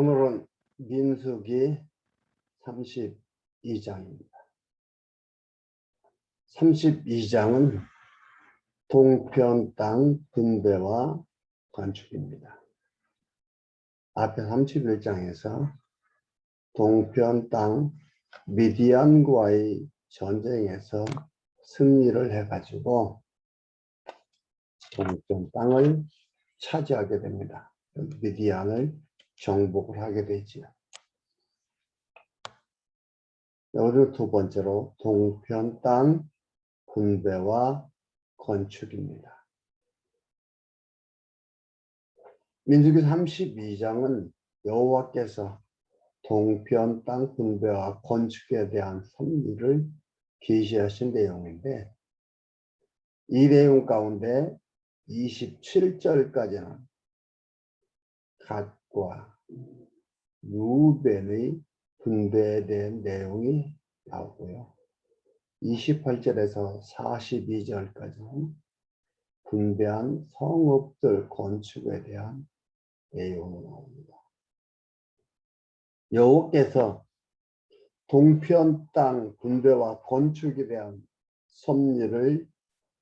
오늘은 민수기 32장입니다. 32장은 동편 땅 분배와 건축입니다. 앞에 31장에서 동편 땅 미디안과의 전쟁에서 승리를 해가지고 동편 땅을 차지하게 됩니다. 미디안을 정복을 하게 되지요. 오늘 두 번째로 동편 땅 분배와 건축입니다. 민수기 32장은 여호와께서 동편 땅 분배와 건축에 대한 섭리를 계시하신 내용인데 이 내용 가운데 27절까지는 갓 과 루벤의 대한 내용이 나오고요. 28절에서 42절까지는 분배한 성읍들 건축에 대한 내용이 나옵니다. 여호께서 동편 땅 분배와 건축에 대한 섭리를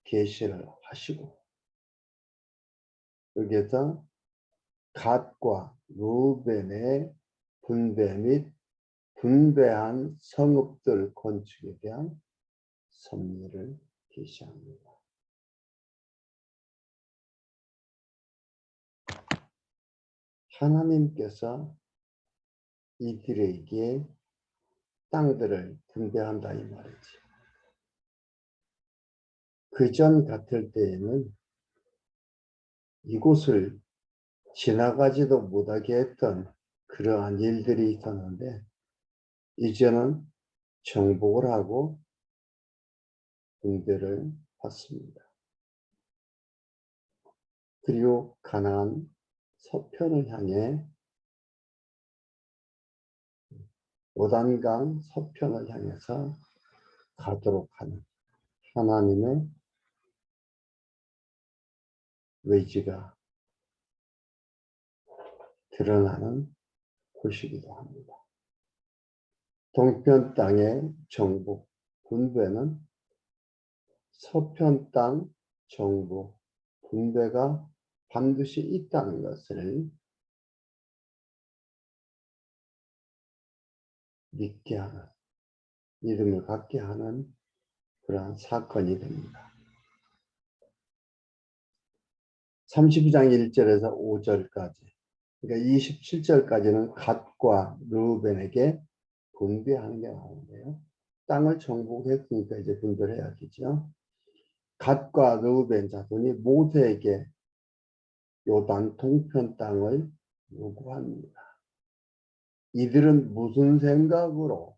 계시를 하시고 여기에서 갓과 루벤의 분배 및 분배한 성읍들 건축에 대한 섭리를 계시합니다. 하나님께서 이들에게 땅들을 분배한다 이 말이지. 그전 같을 때에는 이곳을 지나가지도 못하게 했던 그러한 일들이 있었는데 이제는 정복을 하고 분배를 받습니다. 그리고 가나안 서편을 향해 요단강 서편을 향해서 가도록 하는 하나님의 의지가 드러나는 곳이기도 합니다. 동편 땅의 정복, 분배는 서편 땅 정복, 분배가 반드시 있다는 것을 믿게 하는, 믿음을 갖게 하는 그러한 사건이 됩니다. 32장 1절에서 5절까지, 그러니까 27절까지는 갓과 루벤에게 분배하는 게 나오는데요. 땅을 정복했으니까 이제 분배를 해야겠죠. 갓과 루벤 자손이 모세에게 요단 동편 땅을 요구합니다. 이들은 무슨 생각으로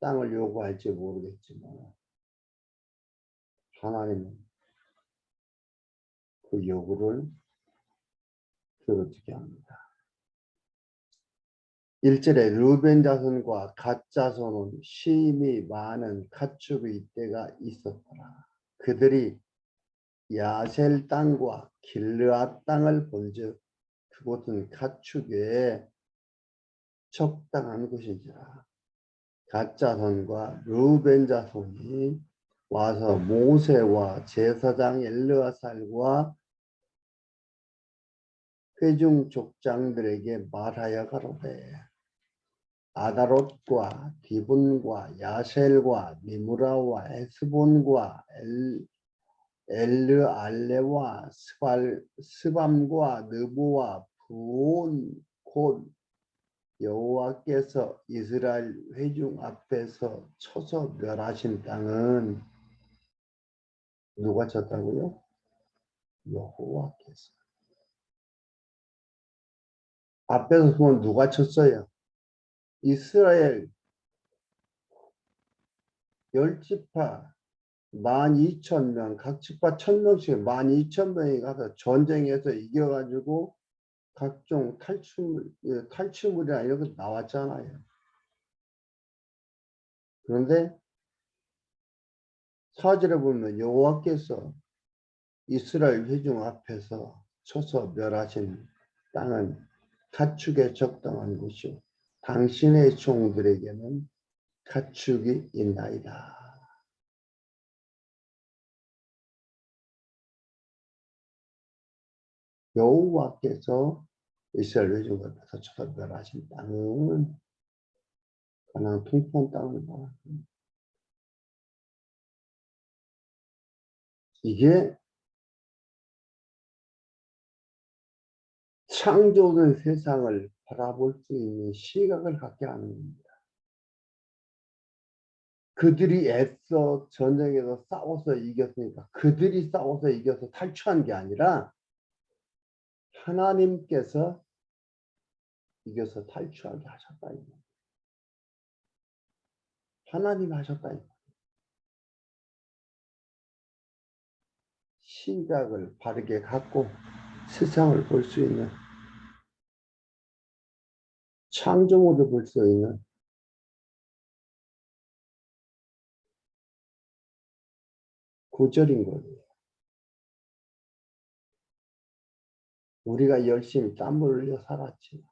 땅을 요구할지 모르겠지만 하나님은 그 요구를 들어주게 합니다. 1절에 루벤 자손과 갓 자손은 심히 많은 가축의 때가 있었더라. 그들이 야셀 땅과 길르앗 땅을 본즉 그곳은 가축에 적당한 곳인지라. 갓 자손과 루벤 자손이 와서 모세와 제사장 엘르아살과 회중 족장들에게 말하여 가로되 아다롯과 디본과 야셀과 미무라와 에스본과 엘, 엘르 알레와 스발, 스밤과 느보와 부온 곧 여호와께서 이스라엘 회중 앞에서 쳐서 멸하신 땅은 누가 쳤다고요? 여호와께서. 앞에서 보면 누가 쳤어요? 이스라엘 열 지파 만 이천 명, 각 지파 천 명씩 만 이천 명이 가서 전쟁에서 이겨가지고 각종 탈출, 예, 탈출물이나 이런 거 나왔잖아요. 그런데 사절에 보면 여호와께서 이스라엘 회중 앞에서 쳐서 멸하신 땅은 가축에 적당한 곳이요 당신의 종들에게는 가축이 있나이다. 여호와께서 이스라엘 외족에서 처벌하신 땅은 가나안 통편 땅을 말합니다. 이게 창조된 세상을 바라볼 수 있는 시각을 갖게 하는 겁니다. 그들이 애써 전쟁에서 싸워서 이겼으니까 그들이 싸워서 이겨서 탈출한 게 아니라 하나님께서 이겨서 탈출하게 하셨다. 이 하나님 하셨다. 이 시각을 바르게 갖고 세상을 볼 수 있는 창조물을 볼수 있는 구절인 거예요. 우리가 열심히 땀을 흘려 살았지.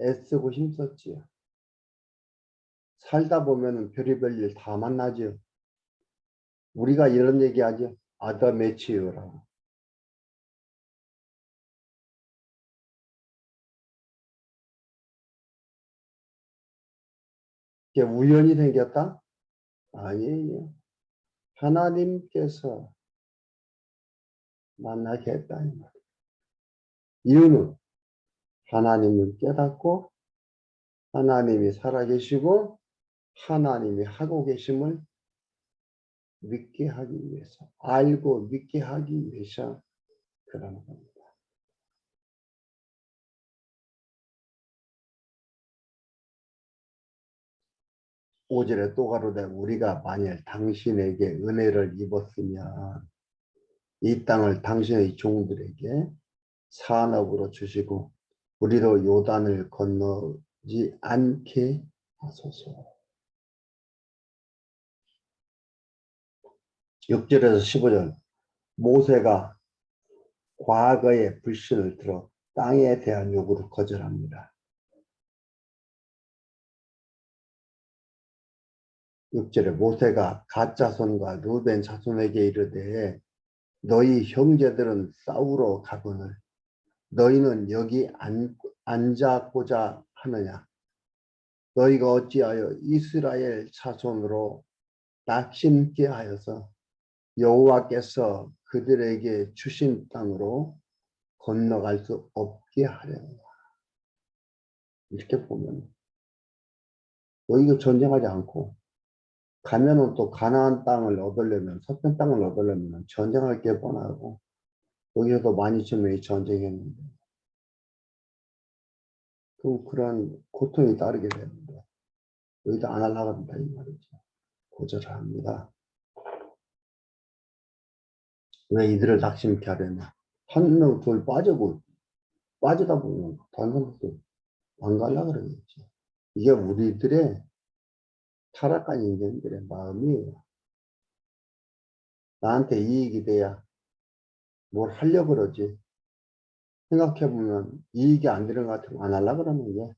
애쓰고 힘썼지요. 살다 보면 별의별 일 다 만나죠. 우리가 이런 얘기 하죠. 아더 매치유라 이게 우연히 생겼다? 아니에요. 하나님께서 만나게 했다. 이유는 하나님을 깨닫고 하나님이 살아계시고 하나님이 하고 계심을 믿게 하기 위해서 알고 믿게 하기 위해서 그러는 겁니다. 오절에 또 가로되 우리가 만일 당신에게 은혜를 입었으면 이 땅을 당신의 종들에게 산업으로 주시고 우리도 요단을 건너지 않게 하소서. 6절에서 15절 모세가 과거의 불신을 들어 땅에 대한 요구를 거절합니다. 6절에 모세가 갓 자손과 루벤 자손에게 이르되 너희 형제들은 싸우러 가거늘 너희는 여기 앉, 앉았고자 하느냐? 너희가 어찌하여 이스라엘 자손으로 낙심케 하여서 여호와께서 그들에게 주신 땅으로 건너갈 수 없게 하려나 이렇게 보면 너희가 전쟁하지 않고 가면은 또 가나안 땅을 얻으려면 서편 땅을 얻으려면 전쟁할 게 뻔하고 여기서도 많이 쯤에 전쟁했는데. 그럼 그런 고통이 따르게 되는데 여기도 안 합니다 이 말이죠. 고절합니다. 왜 이들을 낙심케 하려냐? 한명둘 빠지고 빠지다 보면 다른 사람도 안 가려고 그러겠지 이게 우리들의 타락한 인간들의 마음이에요. 나한테 이익이 돼야 뭘 하려고 그러지. 생각해보면 이익이 안 되는 것 같으면 안 하려고 그러는 게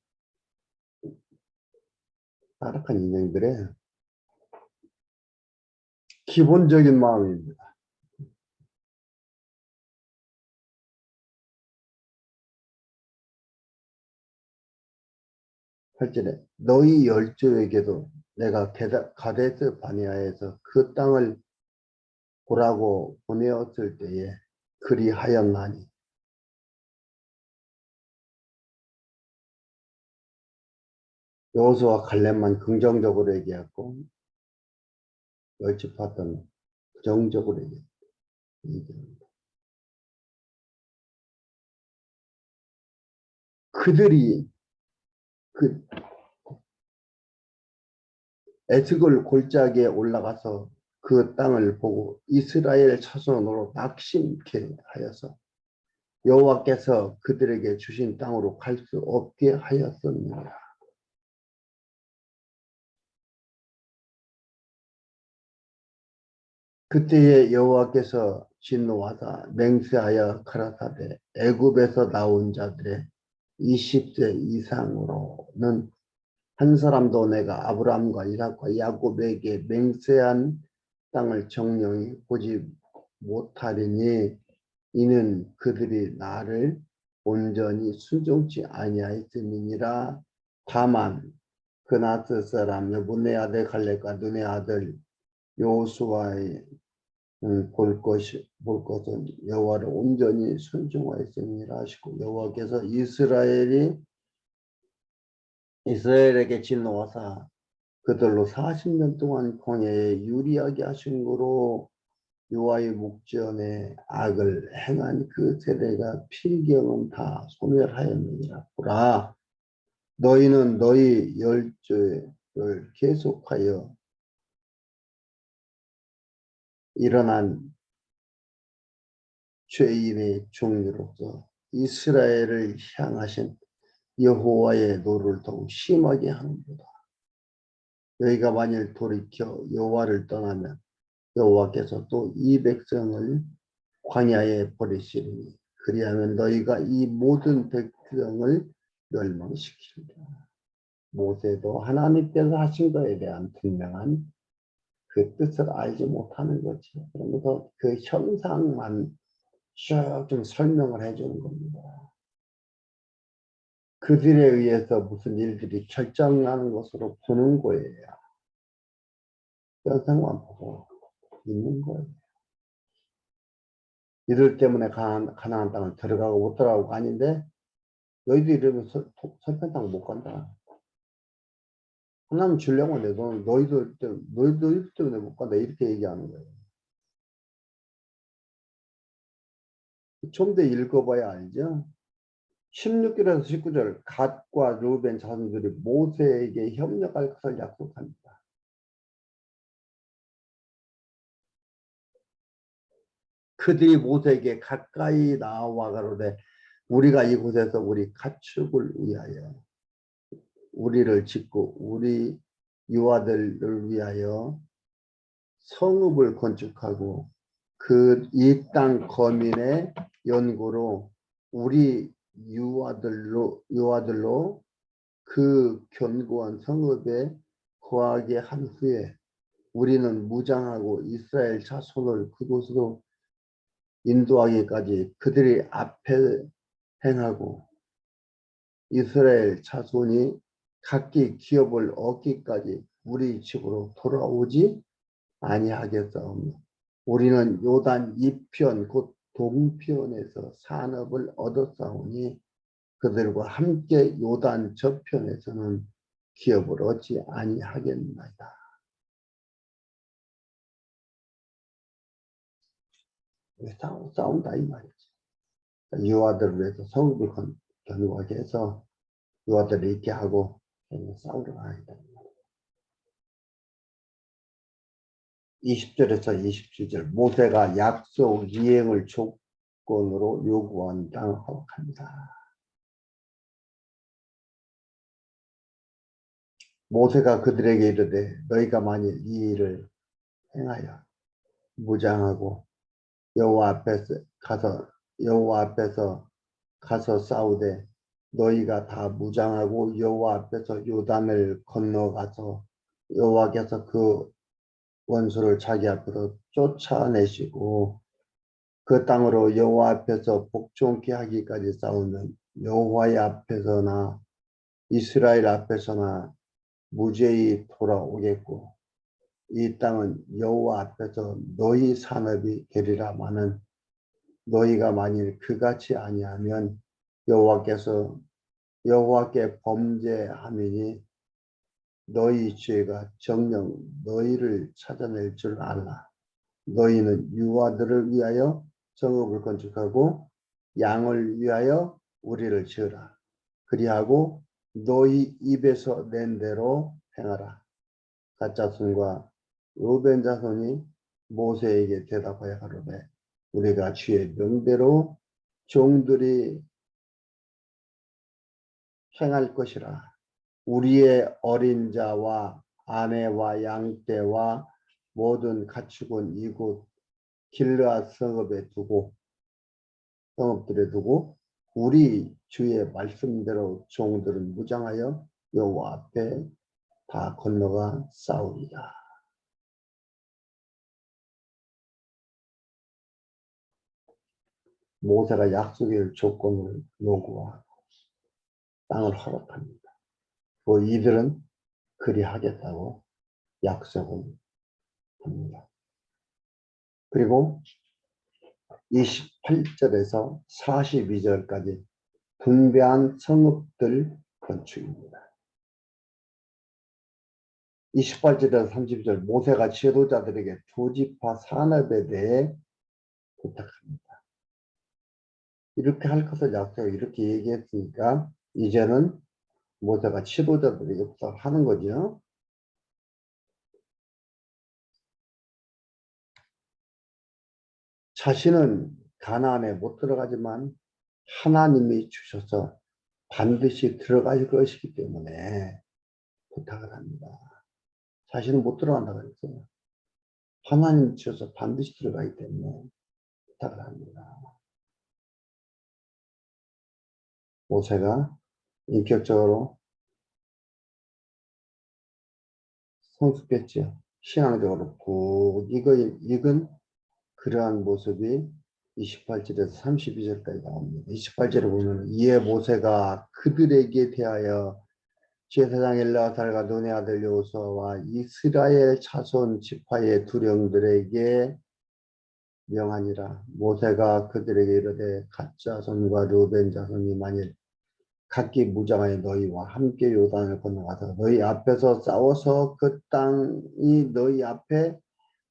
타락한 인간들의 기본적인 마음입니다. 팔절에 너희 열조에게도 내가 가데스 바니아에서 그 땅을 보라고 보내었을 때에 그리하였나니 여호수와 갈렙만 긍정적으로 얘기했고 열집하던 부정적으로 얘기합니다. 그들이 그 에스골 골짜기에 올라가서 그 땅을 보고 이스라엘 자손으로 낙심케 하여서 여호와께서 그들에게 주신 땅으로 갈 수 없게 하였습니다. 그때에 여호와께서 진노하다 맹세하여 가라사대 애굽에서 나온 자들의 20세 이상으로는 한 사람도 내가 아브라함과 이삭과 야곱에게 맹세한 땅을 정령이 보지 못하리니 이는 그들이 나를 온전히 순종치 아니하였음이니라. 다만 그나스 사람 여분의 아들 갈렙과 눈의 아들 요수아의 음, 볼 것이 볼 것은 여호와를 온전히 순종하였음이라 하시고 여호와께서 이스라엘이 이스라엘에게 진노하사 그들로 40년 동안 광야에 유리하게 하신 거로 여호와의 목전에 악을 행한 그 세대가 필경은 다 소멸하였느니라 보라. 너희는 너희 열조를 계속하여 일어난 죄인의 종류로서 이스라엘을 향하신 여호와의 노를 더욱 심하게 하는도다. 너희가 만일 돌이켜 여호와를 떠나면 여호와께서 또 이 백성을 광야에 버리시리니 그리하면 너희가 이 모든 백성을 멸망시키리라. 모세도 하나님께서 하신 것에 대한 분명한 그 뜻을 알지 못하는 거지. 그러면서 그 현상만 쭉 좀 설명을 해주는 겁니다. 그들에 의해서 무슨 일들이 결정나는 것으로 보는 거예요. 현상만 보고 있는 거예요. 이들 때문에 가난, 가나안 땅을 들어가고 못 들어가고 아닌데 너희들 이러면 설편 땅 못 간다. 하나님 주려고 내 돈, 너희들 너희들 때문에 못 간다. 이렇게 얘기하는 거예요. 좀 더 읽어봐야 알죠? 16절에서 19절, 갓과 루벤 자손들이 모세에게 협력할 것을 약속합니다. 그들이 모세에게 가까이 나와 가로되 우리가 이곳에서 우리 가축을 위하여 우리를 짓고 우리 유아들을 위하여 성읍을 건축하고 그 이 땅 거민의 연고로 우리 유아들로 유아들로 그 견고한 성읍에 거하게 한 후에 우리는 무장하고 이스라엘 자손을 그곳으로 인도하기까지 그들이 앞에 행하고 이스라엘 자손이 각기 기업을 얻기까지 우리 집으로 돌아오지 아니하겠사오며 우리는 요단 이편 곧 동편에서 산업을 얻었사오니 그들과 함께 요단 저편에서는 기업을 얻지 아니하겠나이다. 싸우, 싸운다 이 말이지. 유아들을 위해서 성읍을 견고하게 해서 유아들을 있게 하고 싸우러 가야겠다. 20절에서 27절 모세가 약속 이행을 조건으로 요구한다고 합니다. 모세가 그들에게 이르되 너희가 만일 이 일을 행하여 무장하고 여호와 앞에서 가서 여호와 앞에서 가서 싸우되 너희가 다 무장하고 여호와 앞에서 요단을 건너가서 여호와께서 그 원수를 자기 앞으로 쫓아내시고 그 땅으로 여호와 앞에서 복종케 하기까지 싸우면 여호와의 앞에서나 이스라엘 앞에서나 무죄히 돌아오겠고 이 땅은 여호와 앞에서 너희 산업이 되리라 마는 너희가 만일 그같이 아니하면 여호와께서 여호와께 범죄함이니 너희 죄가 정령 너희를 찾아낼 줄 알라. 너희는 유아들을 위하여 성읍을 건축하고 양을 위하여 우리를 지으라. 그리하고 너희 입에서 낸 대로 행하라. 가짜손과 루벤 자손이 모세에게 대답하여 가로되 우리가 주의 명대로 종들이 행할 것이라. 우리의 어린 자와 아내와 양떼와 모든 가축은 이곳 길르앗 성읍에 두고 성읍들에 두고 우리 주의 말씀대로 종들은 무장하여 여호와 앞에 다 건너가 싸웁니다. 모세가 약속의 조건을 요구하고 땅을 허락합니다. 그 이들은 그리 하겠다고 약속을 합니다. 그리고 28절에서 42절까지 분배한 성읍들 건축입니다. 28절에서 30절 모세가 지도자들에게 조지파 산업에 대해 부탁합니다. 이렇게 할 것을 약속을 이렇게 얘기했으니까 이제는 모세가 지도자들에게 부탁하는 거죠. 자신은 가나안에 못 들어가지만 하나님이 주셔서 반드시 들어갈 것이기 때문에 부탁을 합니다. 자신은 못 들어간다고 했어요. 하나님 주셔서 반드시 들어가기 때문에 부탁을 합니다. 모세가 인격적으로 성숙했지요. 신앙적으로 푹 익은, 익은 그러한 모습이 28절에서 32절까지 나옵니다. 28절에 보면 이에 모세가 그들에게 대하여 제사장 엘라살과 눈의 아들 요서와 이스라엘 자손 지파의 두령들에게 명하니라 모세가 그들에게 이르되 가짜 손과 루벤 자손이 만일 각기 무장하여 너희와 함께 요단을 건너가서 너희 앞에서 싸워서 그 땅이 너희 앞에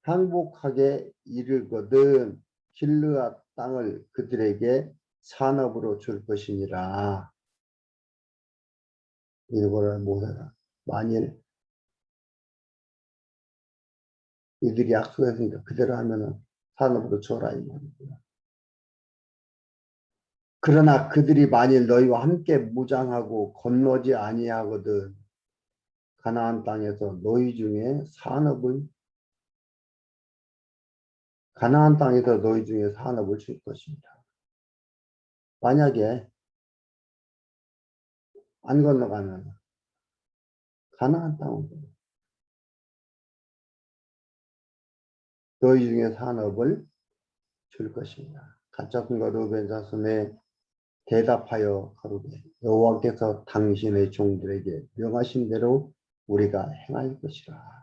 항복하게 이르거든 길르앗 땅을 그들에게 산업으로 줄 것이니라. 이거를 모세가 만일 이들이 약속했으니까 그대로 하면은 산업으로 줘라 이 말입니다. 그러나 그들이 만일 너희와 함께 무장하고 건너지 아니하거든 가나안 땅에서 너희 중에 산업을 가나안 땅에서 너희 중에 산업을 줄 것입니다. 만약에 안 건너가면 가나안 땅으로 너희 중에 산업을 줄 것입니다. 가짜군과 루벤 자손에 대답하여 가로되 여호와께서 당신의 종들에게 명하신 대로 우리가 행할 것이라.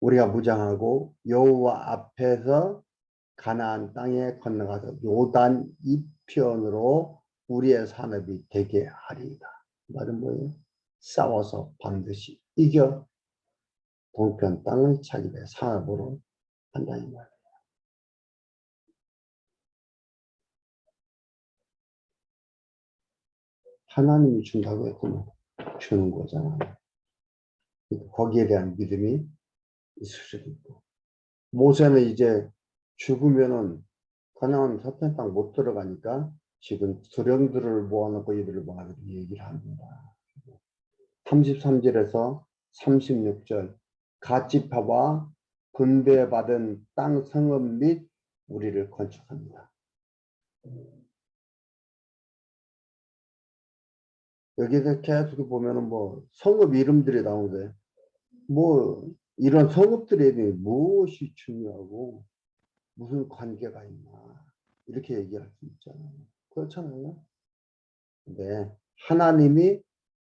우리가 무장하고 여호와 앞에서 가나안 땅에 건너가서 요단 이편으로 우리의 산업이 되게 하리이다. 말은 뭐예요? 싸워서 반드시 이겨 동편 땅을 자기의 산업으로 한다 이말 하나님이 준다고 했으면 주는 거잖아요. 거기에 대한 믿음이 있을 수도 있고. 모세는 이제 죽으면은 가나안 서편 땅못 들어가니까 지금 두령들을 모아놓고 이들을 모아놓고 얘기를 합니다. 33절에서 36절 가치파와 분배받은 땅 성읍 및 우리를 건축합니다. 여기서 계속 보면은 뭐 성읍 이름들이 나오는데 뭐 이런 성읍들에 대해 무엇이 중요하고 무슨 관계가 있나 이렇게 얘기할 수 있잖아요. 그렇잖아요. 근데 하나님이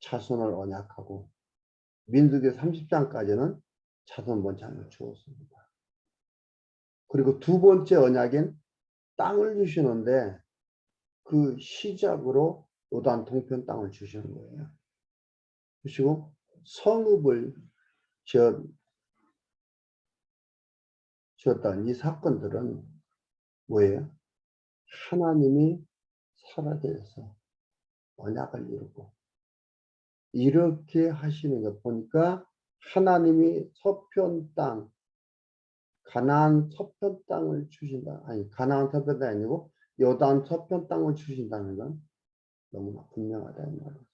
자손을 언약하고 민수기 30장까지는 자손 번창을 주었습니다. 그리고 두 번째 언약인 땅을 주시는데 그 시작으로 요단 동편 땅을 주시는 거예요. 주시고 성읍을 지었다는 이 사건들은 뭐예요? 하나님이 살아계셔서 언약을 이루고 이렇게 하시는 것 보니까 하나님이 서편 땅 가나안 서편 땅을 주신다 아니 가나안 서편 땅이 아니고 여단 서편 땅을 주신다는 건 너무나 분명하다 이 말이에요.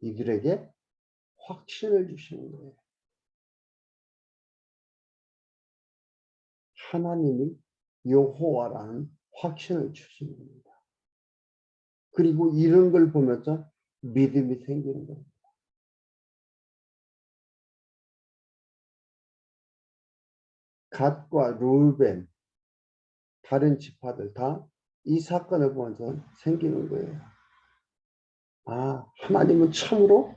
이들에게 확신을 주시는 거예요. 하나님이 여호와라는 확신을 주시는 겁니다. 그리고 이런 걸 보면서 믿음이 생기는 겁니다. 갓과 루벤 다른 지파들 다 이 사건을 보면서 생기는 거예요. 아, 하나님은 참으로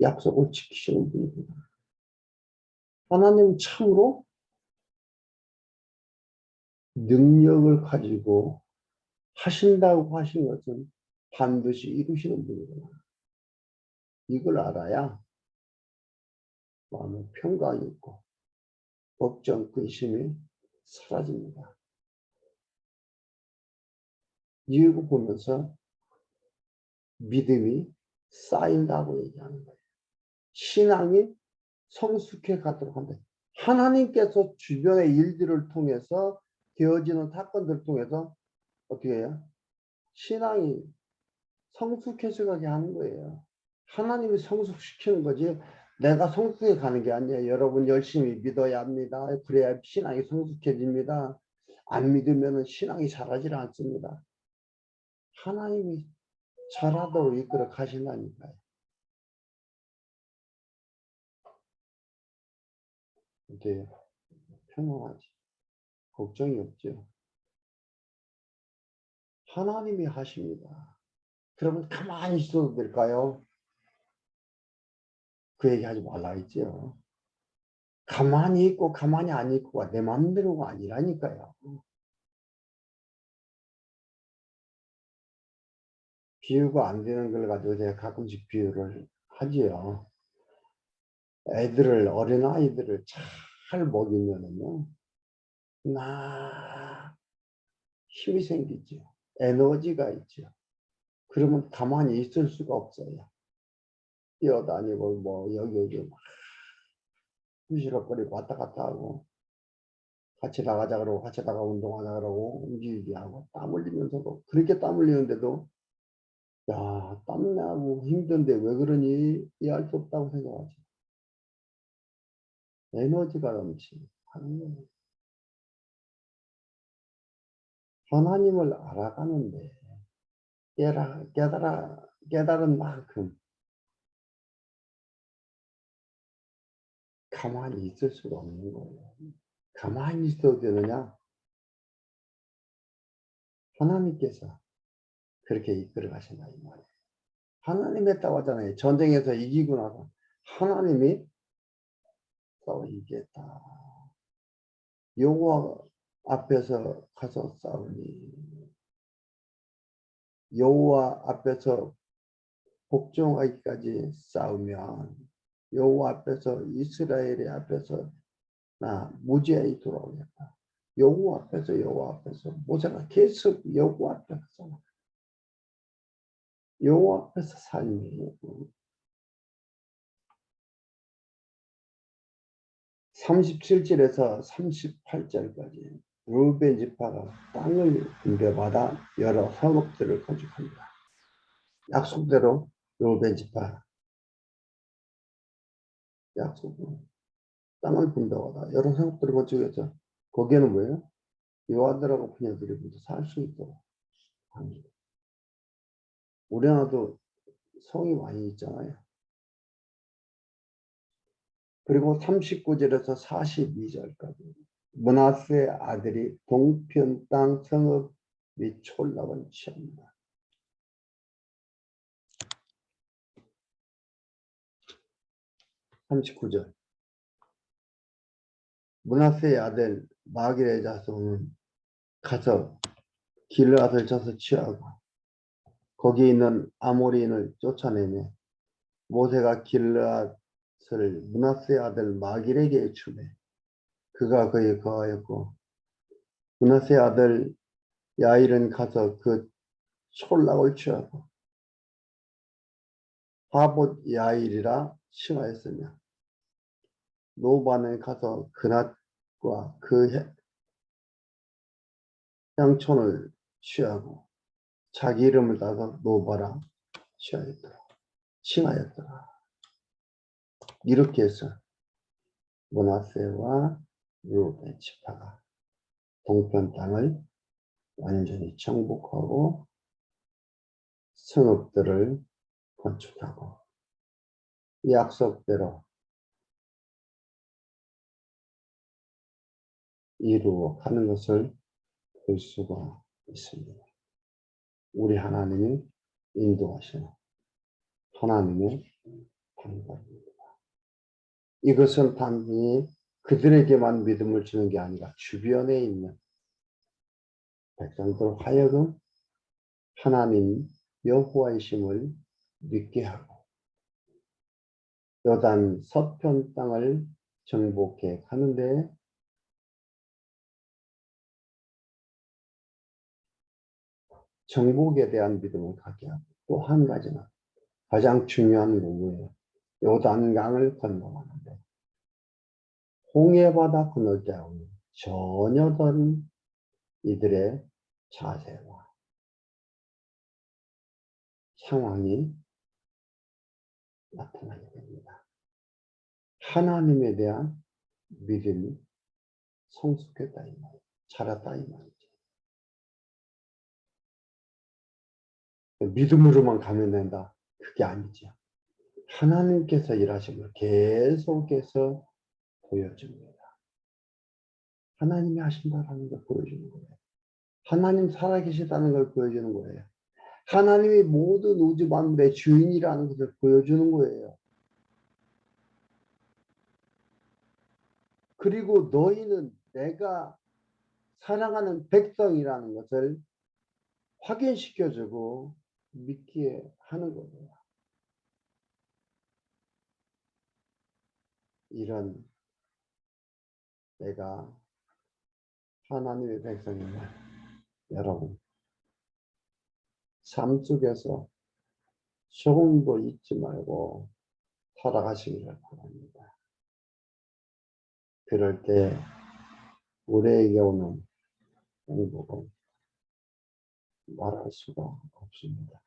약속을 지키시는 분이구나. 하나님은 참으로 능력을 가지고 하신다고 하신 것은 반드시 이루시는 분이구나. 이걸 알아야 마음에 평강이 있고 걱정, 근심이 사라집니다. 이거 보면서 믿음이 쌓인다고 얘기하는 거예요. 신앙이 성숙해 가도록 한다. 하나님께서 주변의 일들을 통해서 되어지는 사건들을 통해서 어떻게 해요? 신앙이 성숙해서 가게 하는 거예요. 하나님이 성숙시키는 거지 내가 성숙해 가는 게 아니에요. 여러분 열심히 믿어야 합니다. 그래야 신앙이 성숙해집니다. 안 믿으면 신앙이 자라질 않습니다. 하나님이 잘하도록 이끌어 가신다니까요. 이제 평안하지. 걱정이 없죠. 하나님이 하십니다. 그러면 가만히 있어도 될까요? 그 얘기 하지 말라 했죠. 가만히 있고 가만히 안 있고가 내 마음대로가 아니라니까요. 비유가 안 되는 걸 가지고 제가 가끔씩 비유를 하지요. 애들을, 어린 아이들을 잘 먹이면은요, 나 힘이 생기죠. 에너지가 있죠. 그러면 가만히 있을 수가 없어요. 뛰어다니고, 뭐, 여기, 여기 막, 부시럭거리고 왔다 갔다 하고, 같이 나가자 그러고, 같이 나가 운동하자 그러고, 움직이게 하고, 땀 흘리면서도, 그렇게 땀 흘리는데도, 야, 땀나고 힘든데 왜 그러니? 이해할 수 없다고 생각하지. 에너지가 거예요. 하나님을 알아가는데 깨달아, 깨달아, 깨달은 만큼 가만히 있을 수가 없는 거예요. 가만히 있어도 되느냐? 하나님께서 그렇게 이끌어 가신다 이 말이에요. 하나님 했다고 하잖아요. 전쟁에서 이기고 나서 하나님이 싸워 이겼다. 여호와 앞에서 가서 싸우니 여호와 앞에서 복종하기까지 싸우면 여호와 앞에서 이스라엘의 앞에서 나 무지하게 돌아오겠다. 여호와 앞에서 여호와 앞에서 모세가 계속 여호와 앞에서 여호와 앞에서 삶이 37절에서 38절까지 루벤 지파가 땅을 분배받아 여러 성읍들을 건축합니다. 약속대로 루벤 지파 약속으로 땅을 분배받아 여러 성읍들을 건축해서 거기에는 뭐예요? 여아들하고 부녀들이 모두 살 수 있도록 합니다. 우리나라도 성이 많이 있잖아요. 그리고 39절에서 42절까지 문하세 아들이 동편 땅 성읍 및 촌락을 취합니다. (39절) 문하세의 아들 마길의 자손은 가서 길앗을 쳐서 취하고 거기 있는 아모리인을 쫓아내며 모세가 길앗을 문하세 아들 마길에게 주매 그가 그에 거하였고 문하세 아들 야일은 가서 그 촌락을 취하고 하봇 야일이라 칭하였으며 노바는 가서 그낫과 그 향촌을 취하고 자기 이름을 따서 노바라 취하였더라. 칭하였더라. 이렇게 해서 모나세와 루벤 지파가 동편 땅을 완전히 정복하고 성읍들을 건축하고 약속대로 이루어 가는 것을 볼 수가 있습니다. 우리 하나님이 인도하시는 하나님의 방법입니다. 이것은 단지 그들에게만 믿음을 주는 게 아니라 주변에 있는 백성들 하여금 하나님 여호와이심을 믿게 하고 요단 서편 땅을 정복해 가는데 정복에 대한 믿음을 갖게 하고 또 한 가지는 가장 중요한 부분이에요. 요단강을 건너가는데 홍해바다 건널 때하고는 전혀 다른 이들의 자세와 상황이 나타나게 됩니다. 하나님에 대한 믿음이 성숙했다 이 말이에요. 자랐다 이 말이죠. 믿음으로만 가면 된다. 그게 아니죠. 하나님께서 일하심을 계속해서 보여줍니다. 하나님이 하신다라는 걸 보여주는 거예요. 하나님 살아계시다는 걸 보여주는 거예요. 하나님이 모든 우주 만물의 주인이라는 것을 보여주는 거예요. 그리고 너희는 내가 사랑하는 백성이라는 것을 확인시켜주고 믿기에 하는 거예요. 이런 내가 하나님의 백성이면 여러분 삶 속에서 조금도 잊지 말고 살아가시기를 바랍니다. 그럴 때 우리에게 오는 행복은 말할 수가 없습니다.